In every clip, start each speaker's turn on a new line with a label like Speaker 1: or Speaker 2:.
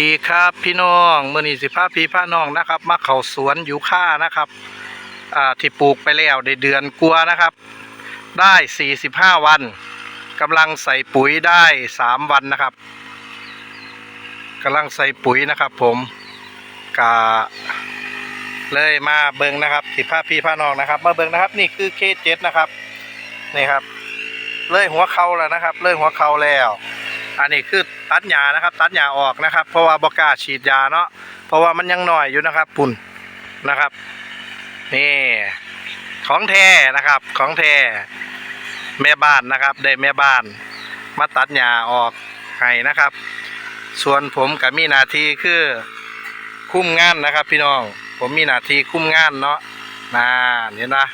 Speaker 1: ดีครับพี่น้องเมื่อนี้สิพาพี่พาน้องนะครับมาเขาสวนอยู่ค่านะครับอ่าที่ปลูกไปแล้วในเดือนกัวนะครับ ได้ 45 วันกำลังใส่ปุ๋ยได้ 3 วันนะครับกำลังใส่ปุ๋ยนะครับผมกาเลยมาเบิงนะครับสิพาพี่พาน้องนะครับ มาเบิงนะครับนี่คือเคเจ็ดนะครับนี่ครับ เลยหัวเขาแล้วนะครับ เลยหัวเขาแล้ว อันนี้คือตัดหญ้านะครับ ตัดหญ้าออกนะครับ เพราะว่าบกาฉีดยาเนาะเพราะว่ามันยังหน่อยอยู่นะครับ ปุ่นนะครับ นี่ของแท้นะครับ ของแท้แม่บ้านนะครับได้แม่บ้าน มาตัดหญ้าออกให้นะครับ ส่วนผมกับมีนาทีคือคุ้มงานนะครับ พี่น้อง ผมมีนาทีคุ้มงานเนาะน่าเห็นนะ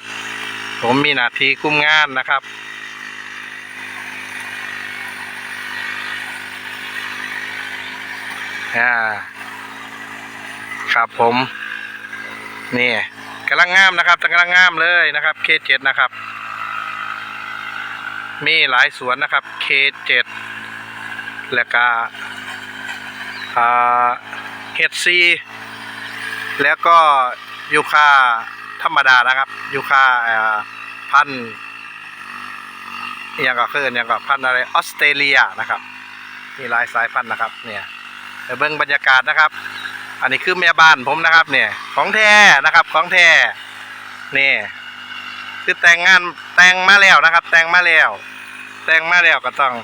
Speaker 1: ผมมีนาทีคุ้มงานนะครับ อ่าครับผม นี่กำลังงามนะครับกำลังงามเลยนะครับเคเจ็ดนะครับ มีหลายสวนนะครับเคเจ็ดแล้วก็อ่าเฮดซีแล้วก็ยูคาธรรมดานะครับยูคาอ่าพันอย่างก็คืออย่างก็พันอะไรออสเตรเลียนะครับ มีหลายสายพันธุ์นะครับเนี่ย เบิ่งบรรยากาศนะครับ อันนี้คือแม่บ้านผมนะครับ เนี่ย ของแท้นะครับ ของแท้นี่คือแต่งงานแต่งมาแล้วนะครับ แต่งมาแล้ว แต่งมาแล้วก็ต้อง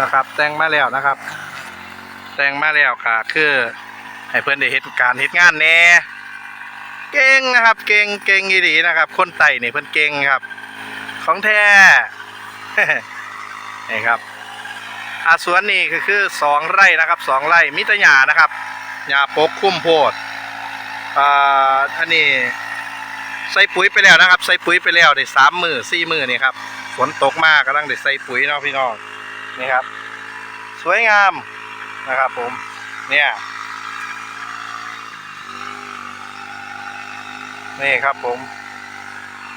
Speaker 1: นะครับแต่งมาแล้วนะครับ แต่งมาแล้วค่ะคือ ให้เพื่อนได้เห็นการเห็นงานแหน่ เก่งนะครับ เก่งเก่งดีนะครับ คนไต่เนี่ยเพื่นเก่งครับ ของแท้นี่ครับอาสวนนี่ก็คือสองไร่นะครับสองไร่มิตรหยานะครับหญ้าปกคุ้มโพดอ่าอันนี้ใส่ปุ๋ยไปแล้วนะครับ ใส่ปุ๋ยไปแล้วได้สามมือสี่มือนี่ครับฝนตกมากกำลังได้ใส่ปุ๋ยเนาะพี่น้องนี่ครับ สวยงามนะครับผมเนี่ย นี่ครับผม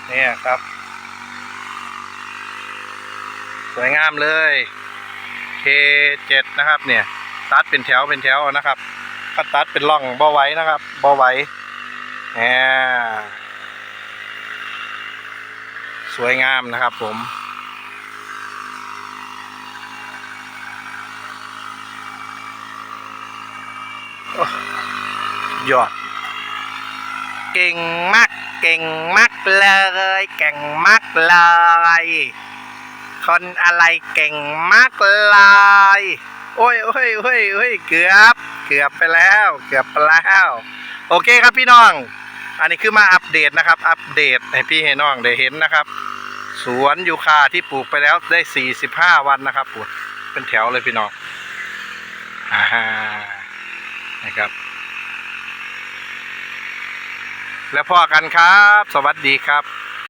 Speaker 1: เนี่ยครับ สวยงามเลย K7 นะครับ เนี่ย ตัดเป็นแถวเป็นแถวนะครับถ้าตัดเป็นร่องบ่ไว้นะครับบ่ไว้เนี่ยสวยงามนะครับผมโอ้ยอด เก่งมาก เก่งมากเลย เก่งมากเลยคนอะไรเก่งมากเลยโอ้ยโอ้ยโอ้ยโอ้ยเกือบ เกือบไปแล้ว เกือบไปแล้ว โอเคครับพี่น้อง อันนี้คือมาอัปเดตนะครับ อัปเดตให้พี่ให้น้องได้เห็นนะครับ สวนยูคาที่ปลูกไปแล้วได้ 45 วันนะครับปลูกเป็นแถวเลยพี่น้องอ่าฮะนะครับ แล้วพ่อกันครับ สวัสดีครับ